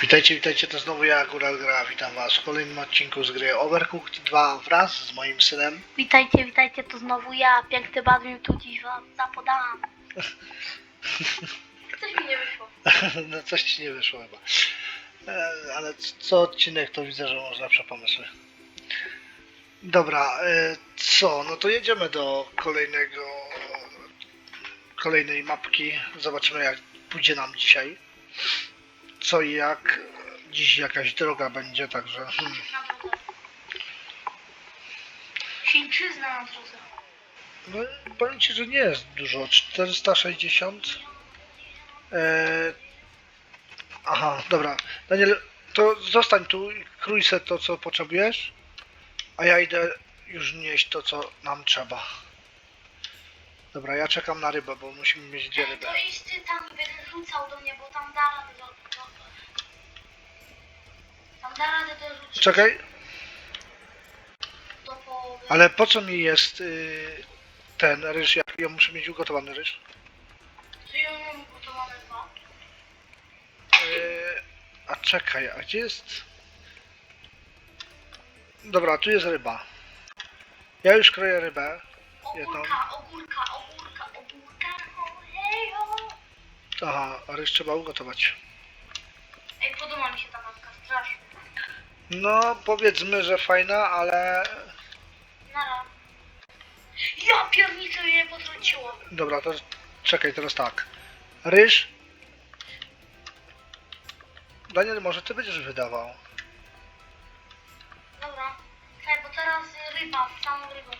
Witajcie, witajcie, to znowu ja, Góral Gra, witam was w kolejnym odcinku z gry Overcooked 2 wraz z moim synem. Witajcie, witajcie, to znowu ja, piękny Badmin, tu dziś wam zapodam. Coś mi nie wyszło. no coś ci nie wyszło chyba. E, ale c- co odcinek to widzę, że masz lepsze pomysły. Dobra, e, co? No to jedziemy do kolejnego kolejnej mapki. Zobaczymy jak pójdzie nam dzisiaj. Co i jak. Dziś jakaś droga będzie, także... Hmm. Chińczyzna na drodze. No, powiem Ci, że nie jest dużo. 460. E... Aha, dobra. Daniel, to zostań tu i krój se to, co potrzebujesz, a ja idę już nieść to, co nam trzeba. Dobra, ja czekam na rybę, bo musimy mieć ryby. To iść ty tam rzucał do mnie, bo tam da radę do... Tam da radę do rzucić Czekaj, do połowy. ale po co mi jest y, ten ryż, jak ja muszę mieć ugotowany ryż? Czy ja mam gotowane dwa? Y, a czekaj, a gdzie jest... Dobra, tu jest ryba. Ja już kroję rybę. Ogórka, ogórka, ogórka, ogórka, ho, hej, ho. Aha, a ryż trzeba ugotować. Ej, podoba mi się ta mapka, strasznie. No, powiedzmy, że fajna, ale... Nara. Ja piernicę mnie potrąciło. Dobra, to czekaj, teraz tak. Ryż. Daniel, może ty będziesz wydawał. Dobra. Czekaj, bo teraz ryba, samą rybą.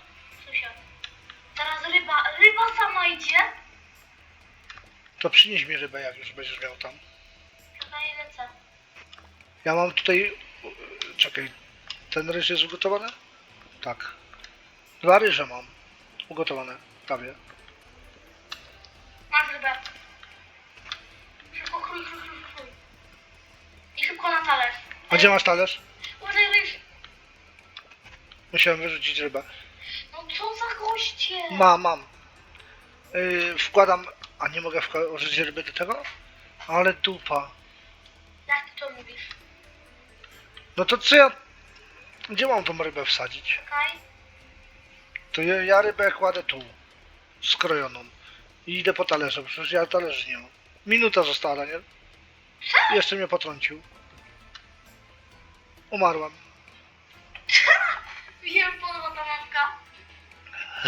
Słyszę. Teraz ryba, ryba sama idzie. To przynieś mi rybę, jak już będziesz miał tam. Czekaj, lecę. Ja mam tutaj... Czekaj, ten ryż jest ugotowany? Tak. Dwa ryże mam. Ugotowane, prawie. Masz rybę. Szybko krój, krój, krój, krój. I szybko na talerz. A gdzie masz talerz? Uważaj, ryż. Musiałem wyrzucić rybę. Co za goście. Mam, mam. Yy, wkładam... A nie mogę włożyć ryby do tego? Ale dupa. Jak to mówisz? No to co ja... Gdzie mam tą rybę wsadzić? Czekaj. To ja, ja rybę kładę tu. Skrojoną. I idę po talerze, przecież ja talerzy nie mam. Minuta została, nie? Jeszcze mnie potrącił. Umarłem. Mi się podoba ta mapka.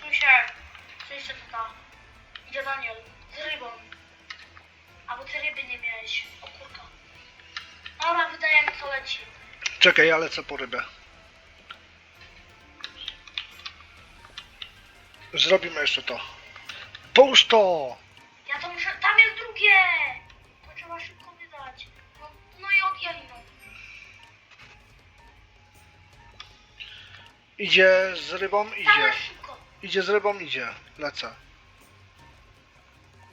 Słyszę. Słyszę to tam. Idzie Daniel. Z rybą. Albo ty ryby nie miałeś. O kurka. Dobra, wydaje mi co leci. Czekaj, ja lecę po rybę. Zrobimy jeszcze to. Połóż to! Ja to muszę... Tam jest drugie! Idzie z rybą, idzie. Idzie z rybą, idzie. Lecę.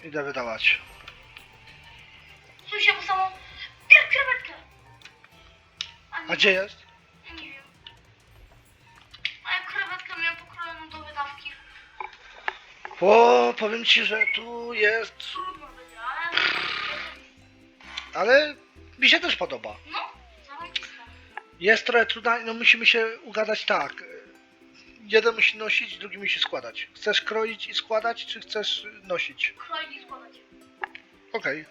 Idę wydawać. Słyszę, bo samą... Bierz krewetkę! A gdzie jest? Nie wiem. A jak krewetkę miałem pokrojoną do wydawki. O, powiem ci, że tu jest... Trudno będzie, ale... Ale mi się też podoba. No. Jest trochę trudna, no musimy się ugadać tak. Jeden musi nosić, drugi musi składać. Chcesz kroić i składać, czy chcesz nosić? Kroić i składać. Okej.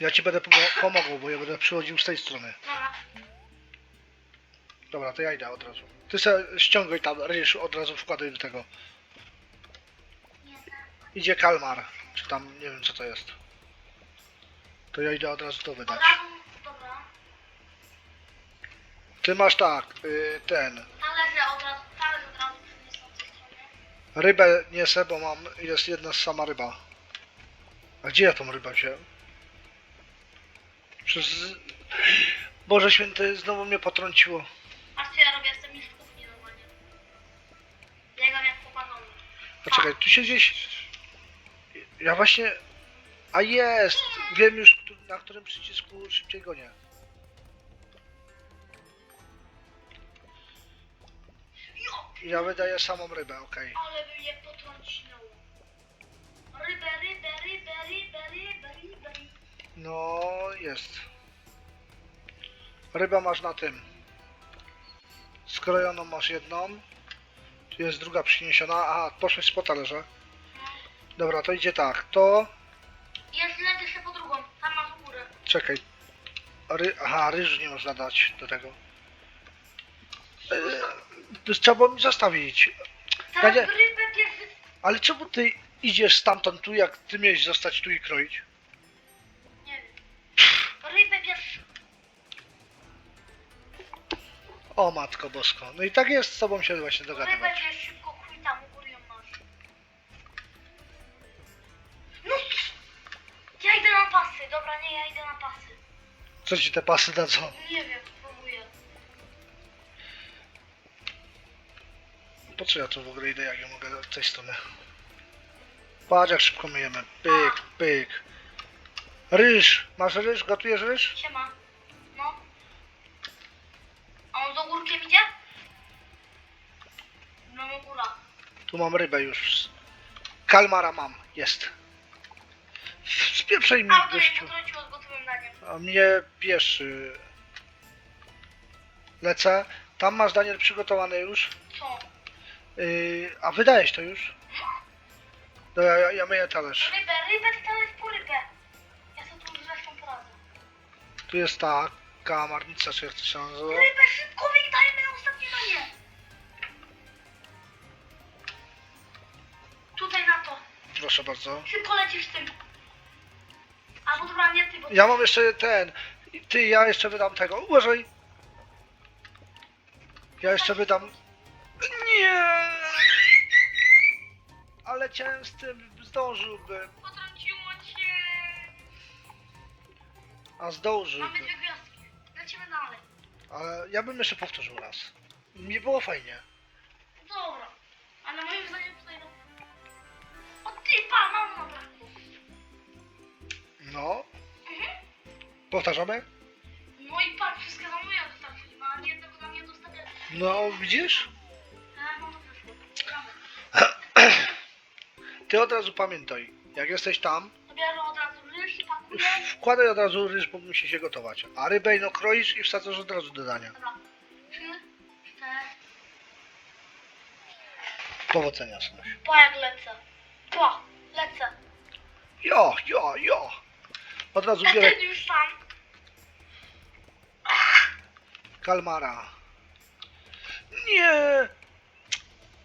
Ja ci będę pomo- pomagał, bo ja będę przychodził z tej strony. Dobra. Dobra, to ja idę od razu. Ty se ściągaj tam ryż, od razu wkładaj do tego. Idzie kalmar, czy tam, nie wiem co to jest. To ja idę od razu to wydać. dobra. Ty masz tak, y, ten, Talerze od razu, talerz od razu przyniosę od tej strony. Rybę niesę, bo mam, jest jedna sama ryba. A gdzie ja tą rybę wziąłem? Przez... Boże święty, znowu mnie potrąciło. Patrz co ja robię, jestem już w kuchni normalnie. Biegam jak popalony. Poczekaj, tu się gdzieś... Ja właśnie... A jest! Wiem już, na którym przycisku szybciej gonię. Ja wydaję samą rybę, okej. ale by mnie potrąciło. Rybę, rybę, rybę, rybę, rybę, rybę. No, jest. Ryba masz na tym. Skrojoną masz jedną. Tu jest druga przyniesiona. Aha, poszłeś po talerze. Dobra, to idzie tak. To... Jest lecę się po drugą, tam masz u górę. Czekaj. Ry... Aha, ryżu nie można dać do tego. Yy, trzeba było mi zostawić. Nie- pierwszy... Ale czemu ty idziesz stamtąd tu, jak ty miałeś zostać tu i kroić? Nie wiem. Rybę. O matko bosko. No i tak jest z tobą się właśnie Rybę dogadywać. bierz szybko, chuj tam u góry ją masz. No! Ja idę na pasy, dobra, nie, ja idę na pasy. Co ci te pasy dadzą? Nie Co ja tu w ogóle idę, jak ja mogę z tej strony? Patrz jak szybko myjemy. Pyk, pyk. Ryż. Masz ryż? Gotujesz ryż? Siema. No. A on z ogórkiem idzie? No, no góra. Tu mam rybę już. Kalmara mam. Jest. Spieprzaj mi, A, to ja gościu. potrąciło z gotowym daniem. A mnie pieszy. Lecę. Tam masz Daniel przygotowane już. Co? Yy, a wydajesz to już? No ja, ja, ja myję talerz. Rybę, rybę, jest po rybę. Ja sobie tu zresztą poradzę. Tu jest ta kamarnica, czy jak to się nazywa. Rybę, szybko wydajmy na ostatnie danie. Tutaj na to. Proszę bardzo. Szybko lecisz tym. Albo dobra, nie ty, bo... Ja mam jeszcze ten. Ty, ja jeszcze wydam tego. Uważaj. Ja jeszcze wydam. Nie. Ale chciałem z tym zdążyłbym. Potrąciło cię. A Mamy zdążyłbym. dwie gwiazdki. Lecimy dalej. Ale ja bym jeszcze powtórzył raz. Nie było fajnie. Dobra. Ale moim zdaniem tutaj... no- O ty, pa, mam na brakło. No. Mhm. Powtarzamy? No i pan wszystkie zamówienia dostarczyli, a ani jednego nam nie dostawia. No, widzisz? Ty od razu pamiętaj. Jak jesteś tam, Zabieram od razu ryż i wkładaj od razu ryż, bo musi się gotować. A rybę no kroisz i wsadzasz od razu do dania. Dobra. Trzy, cztery. Powodzenia, synuś. Pa jak lecę. Pa, lecę. Jo, jo, jo. Od razu biorę ten już sam. kalmara. Nie!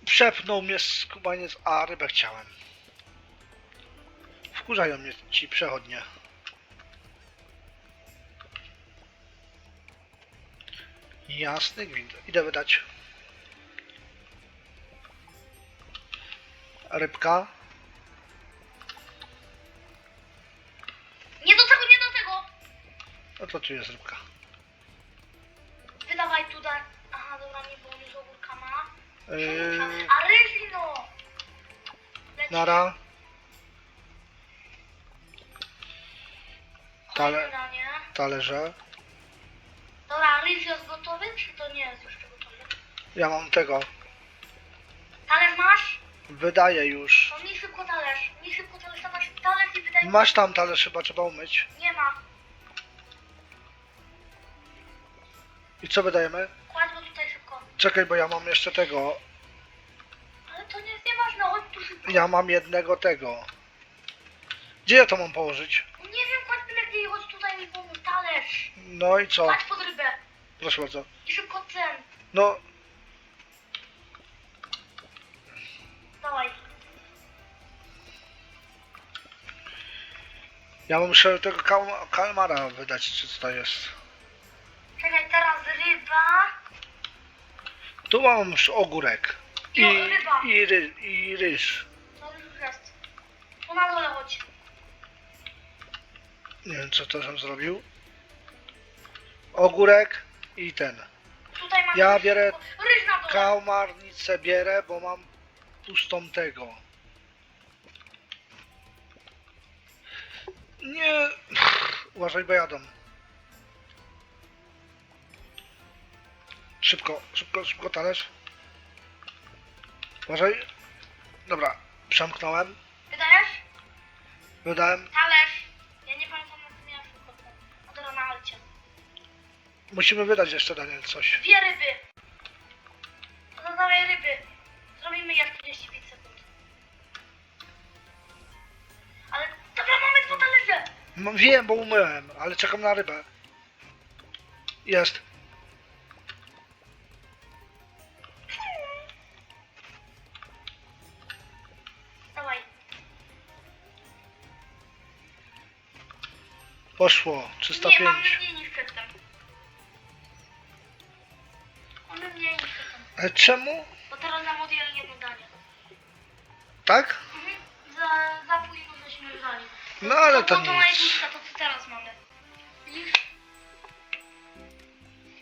Przepnął mnie skubaniec, a rybę chciałem. Wkurzają mnie ci przechodnie. Jasny gwint. Idę wydać. Rybka. Nie do tego, nie do tego. No to tu jest rybka. Wydawaj tu da. Aha, dobra, nie, on już ogórka ma. Yy, A ryż no. Nara. Tale, danie. talerze. Dobra, ryż jest gotowy, czy to nie jest jeszcze gotowy? Ja mam tego. Talerz masz? Wydaję już. No nie szybko talerz. Nie szybko talerz, tam masz talerz i wydaj. Masz tam talerz, chyba trzeba umyć. Nie ma. I co wydajemy? Kładź go tutaj szybko. Czekaj, bo ja mam jeszcze tego. Ale to nie jest nieważne, chodź tu szybko. Ja mam jednego tego. Gdzie ja to mam położyć? Nie wiem, kładź byle gdzie i chodź tutaj mi pomóż. Talerz. No i co? Kładź pod rybę. Proszę bardzo. I szybko ten. No, Dawaj. ja muszę tego kal- kalmara wydać, czy co to jest. Czekaj, teraz ryba. Tu mam już ogórek. I, No, ryba. i, ry, i ryż. To już jest. Tu na dole chodź. Nie wiem, co to żem zrobił. Ogórek i ten. Tutaj Ja ryż. bierę Ryż na dole. Kalmarnicę bierę, bo mam pustą tego. Nie. Uważaj, bo jadą. Szybko, szybko, szybko talerz. Uważaj. Dobra, przemknąłem. Wydajesz? Wydałem. Talerz. Musimy wydać jeszcze Daniel coś. Dwie ryby. Dawaj ryby. Zrobimy jak 45 sekund. Ale dobra, mamy dwa talerze. No, wiem, bo umyłem, ale czekam na rybę. Jest. Dawaj. Poszło. Nie, mamy 305. mniej Ale czemu? Bo teraz nam odjęli jedno danie. Tak? Mhm. Za, za późno żeśmy wydali. No ale to no, to nic. najbliższa to co teraz mamy. Widzisz?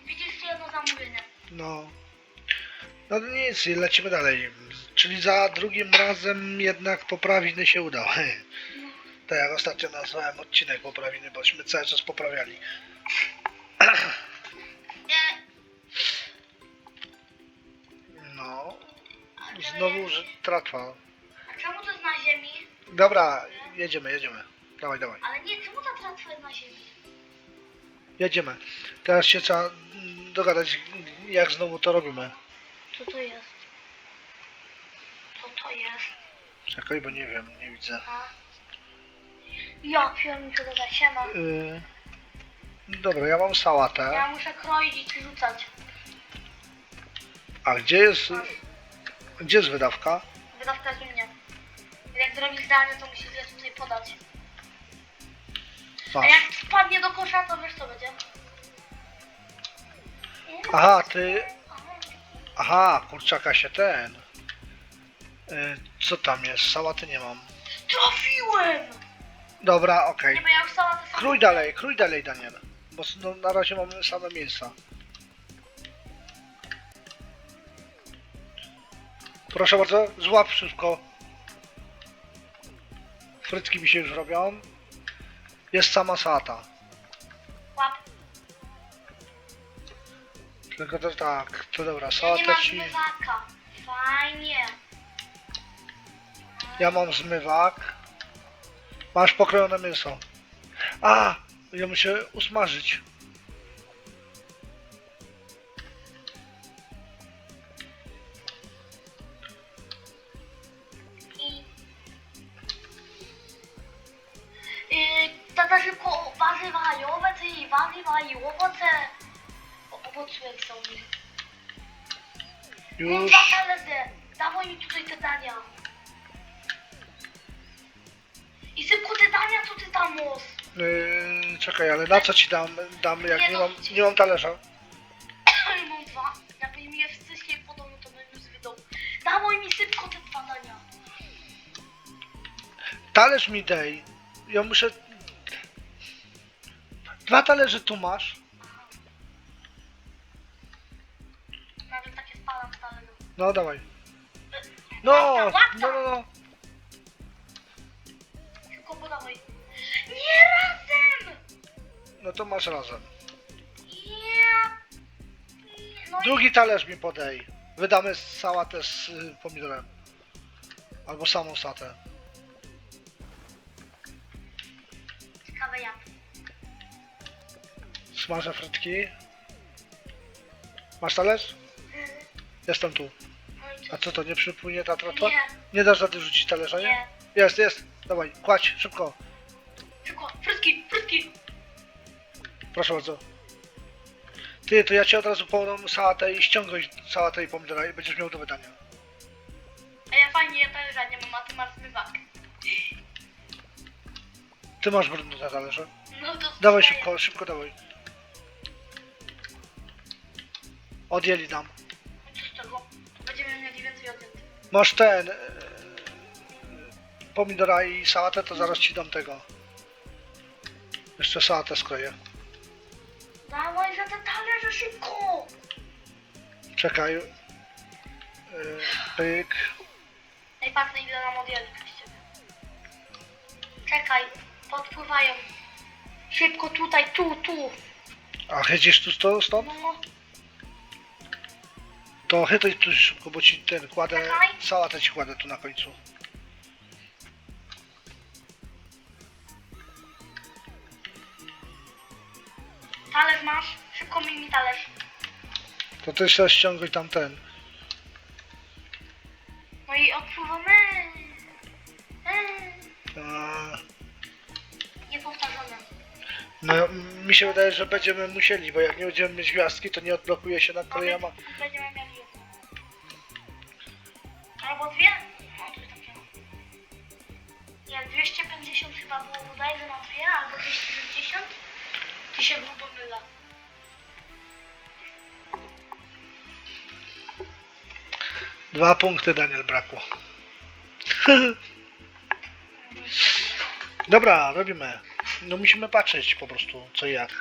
Widzisz jedno zamówienie. No. No to nic, i lecimy dalej. Czyli za drugim razem jednak poprawiny się udały. Tak jak ostatnio nazwałem odcinek poprawiny, bośmy cały czas poprawiali. Znowu że tratwa. A czemu to jest na ziemi? Dobra, jedziemy, jedziemy. Dawaj, dawaj. Ale nie, czemu ta tratwa jest na ziemi? Jedziemy. Teraz się trzeba dogadać, jak znowu to robimy. Co to jest? Co to jest? Czekaj, bo nie wiem, nie widzę. A? Ja pierniczę, dobra, siema. Yy, dobra, ja mam sałatę. Ja muszę kroić i rzucać. A gdzie jest... Gdzie jest wydawka? Wydawka jest u mnie. Jak zrobisz danie, to musisz je tutaj podać. A Masz. jak spadnie do kosza, to wiesz co będzie? Aha, ty... Aha, kurczaka się ten... Yy, co tam jest? Sałaty nie mam. Trafiłem! Dobra, okej. Nie, bo ja już. Krój dalej, krój dalej, Daniel. Bo s- no, na razie mamy same miejsca. Proszę bardzo, złap szybko. Frytki mi się już robią. Jest sama sałata. Łap. Tylko to tak, to dobra, Ja nie sałata mam ci... zmywaka. Fajnie. Ja mam zmywak. Masz pokrojone mięso. A! Ja muszę usmażyć. Tata szybko warzywa i owoce i warzywa i owoce. O, owoce jak są. Mam Już. talerze. Dawaj mi tutaj te dania. I szybko te dania, co ty tam masz? Yy, czekaj, ale na co ci dam, dam jak nie mam, nie mam talerza? mam dwa. Jakby mi je wcześniej podał, no to bym już wydał. Dawaj mi szybko te dwa dania. Talerz mi dej. Ja muszę... Dwa talerze tu masz. Nawet takie spalam w talerzu. No dawaj. No, Łapka, łapka. no, no, no. Szybko podawaj. Nie razem! No to masz razem. Ja... No i Drugi talerz mi podej. Wydamy sałatę z y, pomidorem. Albo samą satę. Smażę frytki. Masz talerz? Jestem tu. A co to, nie przypłynie ta tratwa? Nie, Nie dasz rady rzucić talerza, nie? nie. Jest, jest. Dawaj, kładź, szybko. Szybko, frytki, frytki. Proszę bardzo. Ty, to ja ci od razu pełną sałatę i ściągaj sałatę i pomidora i będziesz miał do wydania. A ja fajnie, ja talerza nie mam, a ty masz zmywak. Ty masz brudne na talerze. No to Dawaj szybko, szybko dawaj. Odjęli nam. Co z tego? Będziemy mieli więcej odjętych. Masz ten... e, pomidora i sałatę, to zaraz ci dam tego. Jeszcze sałatę skroję. Dawaj za te talerze szybko! Czekaj. E, Pyk. Ej, patrz ile nam odjęli przez ciebie. Czekaj, podpływają. Szybko tutaj, tu, tu. A chycisz tu sto- stąd? No, to chytaj tu szybko, bo ci ten kładę, sałatę ci kładę tu na końcu. Talerz masz? Szybko mi mi talerz. To ty się ściągaj tam ten. No i odpływamy. Nie powtarzamy. No, mi się wydaje, że będziemy musieli, bo jak nie będziemy mieć gwiazdki, to nie odblokuje się na kolejna ma... Będziemy mieli dwie? No to jest takie. Nie, 250 chyba było bodajże na dwie, albo 250. Ty się grubo mylę. Dwa punkty Daniel brakło. Dobra, robimy. No musimy patrzeć po prostu co i jak.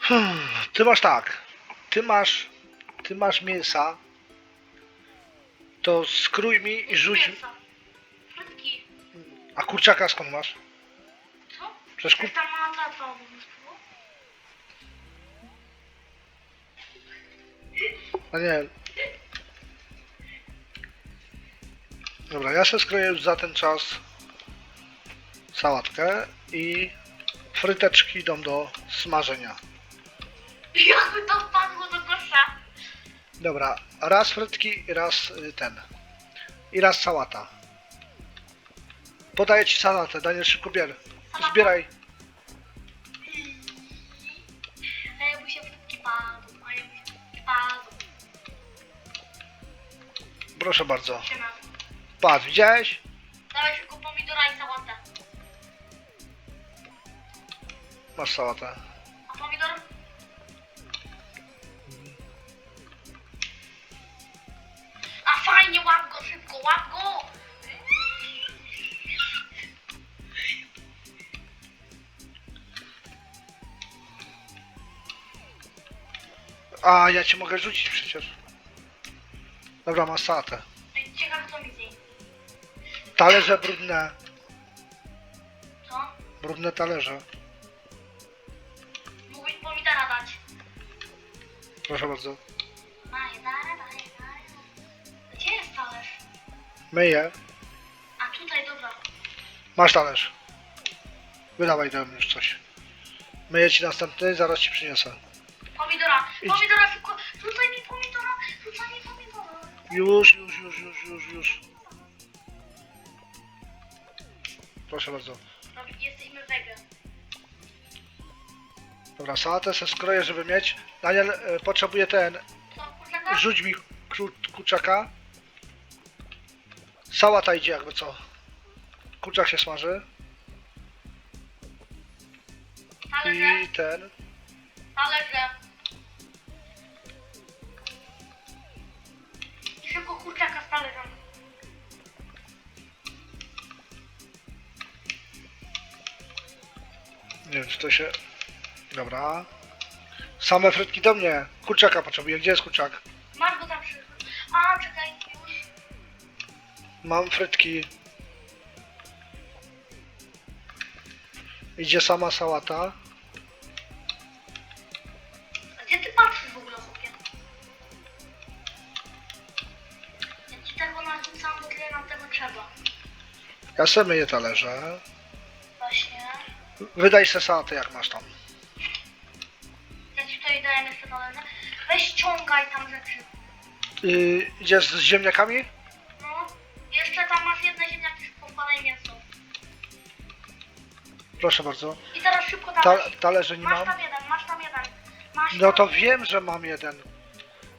Hmm, Ty masz tak. Ty masz. Ty masz mięsa. To skrój mi i rzuć. Mięso. Frytki. A kurczaka skąd masz? Co? Przecież kur... Jak tam tata obowiązkowo? Daniel. Dobra, ja się skroję już za ten czas sałatkę i fryteczki idą do smażenia. Jakby to wpadło do kosza. Dobra, raz frytki raz y, ten. I raz sałata. Podaję ci sałatę, Daniel szybko bier. Zbieraj. A jakby się frytki padł, a się frytki padł. Proszę bardzo. Patrz, widziałeś? Dawaj szybko pomidora i sałatę. Masz sałatę. A, ja ci mogę rzucić przecież. Dobra, masz Ciekawe co mi z niej. Talerze brudne. Co? Brudne talerze. Mógłbyś pomidora dać. Proszę bardzo. Daję, daję, daję, daję. Gdzie jest talerz? Myję. A tutaj, dobra. Masz talerz. Wydawaj tam już coś. Myję ci następny, zaraz ci przyniosę. Pomidora, szybko. Rzucaj mi pomidora, rzucaj mi pomidora. Już, już, już, już, już, już. Proszę bardzo. No, jesteśmy wege. Dobra, sałatę se skroję, żeby mieć. Daniel, e, potrzebuję ten. Co, kurczaka? Rzuć mi kru, kurczaka. Sałata idzie jakby co. Kurczak się smaży. Talerze, I ten. talerze. Szybko kurczaka z talerzem. Nie wiem, czy to się... Dobra. Same frytki do mnie. Kurczaka potrzebuję. Gdzie jest kurczak? Masz go tam przy... A, czekaj, już. Mam frytki. Idzie sama sałata. Ja sobie myję talerze. Właśnie. Wydaj se sałatę jak masz tam. Ja ci tutaj daję jeszcze talerze. Weź ściągaj tam rzeczy. Yy, idziesz z ziemniakami? No. Jeszcze tam masz jedne ziemniaki z podpalej mięso. Proszę bardzo. I teraz szybko Ta, dawaj. talerze nie Masz mam. tam jeden, masz tam jeden. Masz No to tam... wiem, że mam jeden.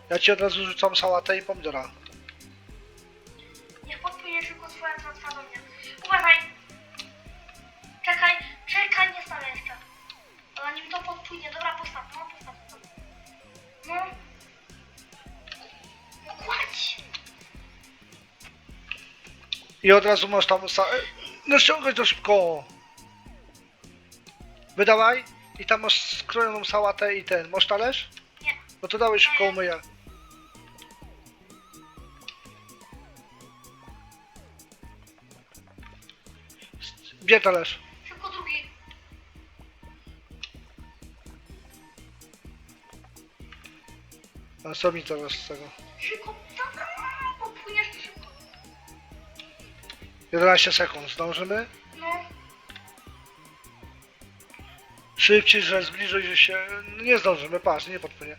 Ja ci od razu rzucam sałatę i pomidora. To podpłynie, dobra, postaw, no, postaw. No. No kładź! I od razu masz tam sa... No ściągaj to szybko! Wydawaj i tam masz skrojoną sałatę i ten. Masz talerz? Nie. No to dałeś szybko umyję. Gdzie talerz? Co mi teraz z tego? Szybko, dobra, podpłyniesz to szybko. 11 sekund, zdążymy? No. Szybciej, że zbliżaj że się. Nie zdążymy, patrz, nie podpłynie.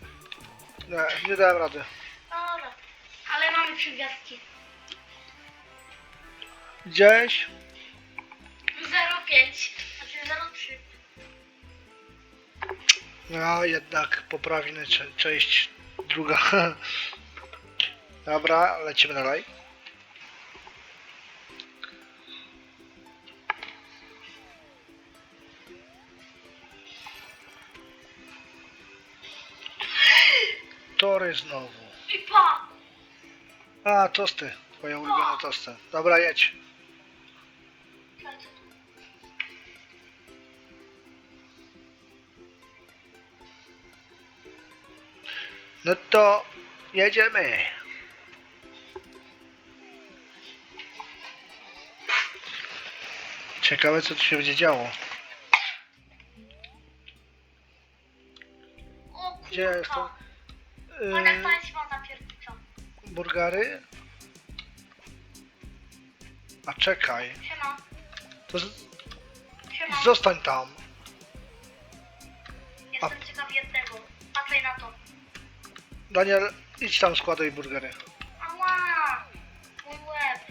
Nie, nie dałem rady. Dobra. Ale mamy przywiązki. Gdzieś? 0,5. Znaczy 0,3. A jednak poprawimy cze- część druga. Dobra, lecimy dalej. Tory znowu. I pa! A, tosty. Twoje ulubione tosty. Dobra, jedź. No to jedziemy. Ciekawe co tu się będzie działo. O Gdzie jest to? kurka. Pana Yy, państwa zapiernicza. burgary? A czekaj. Siema. To z- Siema. zostań tam. Daniel, idź tam składaj burgery. Ała! Mój łeb.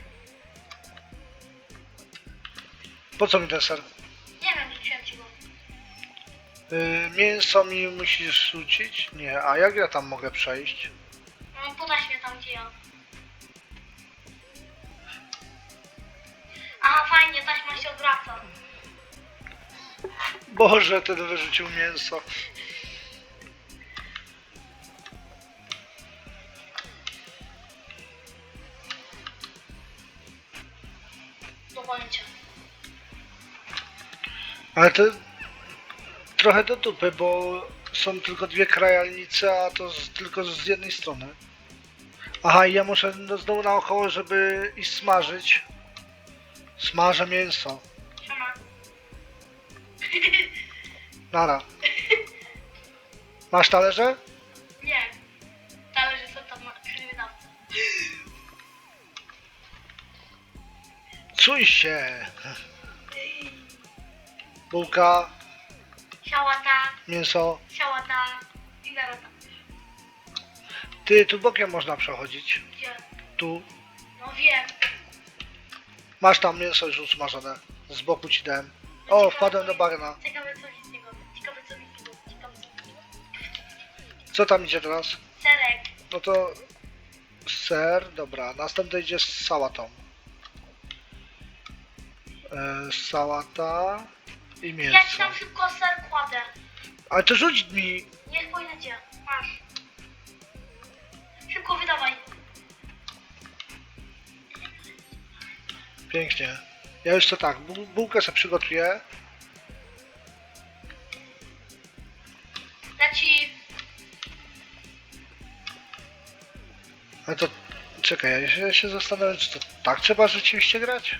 Po co mi ten ser? Nie wiem, rzuciłem ci go. Yy, mięso mi musisz rzucić? Nie, a jak ja tam mogę przejść? No podaś mnie tam, gdzie ja. Aha, fajnie, taśma się obraca. Boże, ten wyrzucił mięso. Ale to trochę do dupy, bo są tylko dwie krajalnice, a to z, tylko z jednej strony. Aha, i ja muszę no, znowu naokoło, żeby iść smażyć. Smażę mięso. Siema. Nara. Masz talerze? Nie. Talerze są tam na krywidawce. Czuj się. Bułka, Siałata, mięso. siałata i narota. Ty, tu bokiem można przechodzić. Gdzie? Tu. No wiem. Masz tam mięso już usmażone. Z boku ci dałem. O, wpadłem do bagna. Ciekawe co mi z niego. Ciekawe co mi z niego. Ciekawe co mi z niego. Co tam idzie teraz? Serek. No to ser, dobra. Następny idzie z sałatą. E, sałata i Ja ci mięso. tam szybko ser kładę. Ale to rzuć mi. Niech pojedzie. Masz. Szybko wydawaj. Pięknie. Ja już to tak, bu- bułkę sobie przygotuję. Leci. Ale to czekaj, ja się, ja się zastanawiam, czy to tak trzeba rzeczywiście grać?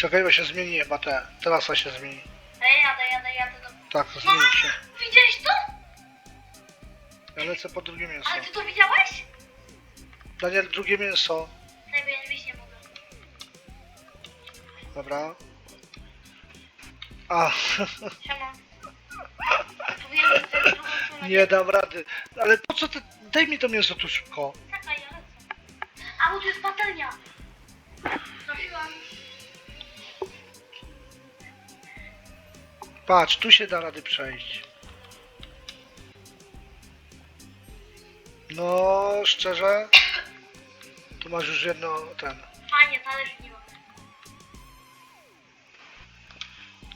Czekaj, bo się zmieni chyba te. Trasa się zmieni. Ej, jadę, jadę, jadę. Do... Tak, zmieni się. Widziałeś to? Ja lecę po drugie mięso. Ale ty to widziałeś? Daniel, drugie mięso. Nie, bo ja nie wyjść nie mogę. Dobra. A, Siema. Powinienem zrobić drugą stronę. nie dam rady. Ale po co ty? Daj mi to mięso tu szybko. Czekaj, ja lecę. A, bo tu jest patelnia. Trafiłam. Patrz, tu się da rady przejść. No, szczerze. Tu masz już jedno, ten. Fajnie, talerz nie ma.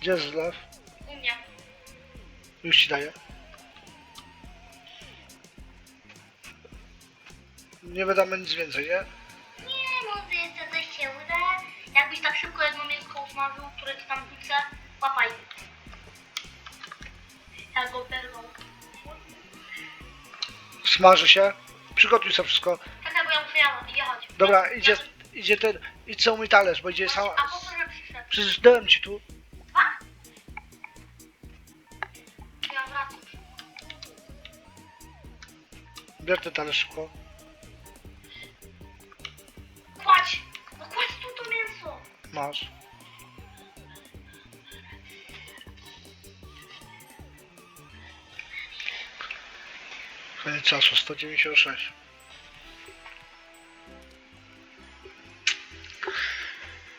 Gdzie jest zlew? U mnie. Już ci daję. Nie wydamy nic więcej, nie? Nie, może jeszcze coś się uda. Jakbyś tak szybko jedno mięsko usmażył, które ci tam wrzucę, łapaj. Ja go berwą. Smaży się. Przygotuj sobie wszystko. Czekaj, bo ja muszę jechać. jechać. Dobra, Ja- idzie, ja- idzie ten. Idź co mój talerz, bo idzie sam. A po co przyszedł? Przecież dałem ci tu. Dwa? Ja wracam. Bierz ten talerz szybko. Kładź! No kładź tu to mięso! Masz. Czasu, 196.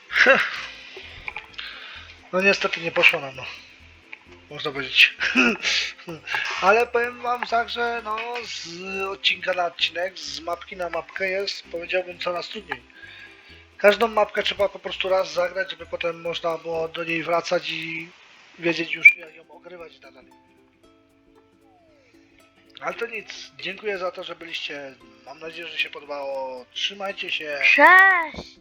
Heh. No niestety nie poszło nam, no. Można powiedzieć. Ale powiem wam tak, że no z odcinka na odcinek, z mapki na mapkę jest, powiedziałbym, coraz trudniej. Każdą mapkę trzeba po prostu raz zagrać, żeby potem można było do niej wracać i wiedzieć już jak ją ogrywać dalej. Ale to nic. Dziękuję za to, że byliście. Mam nadzieję, że się podobało. Trzymajcie się. Cześć!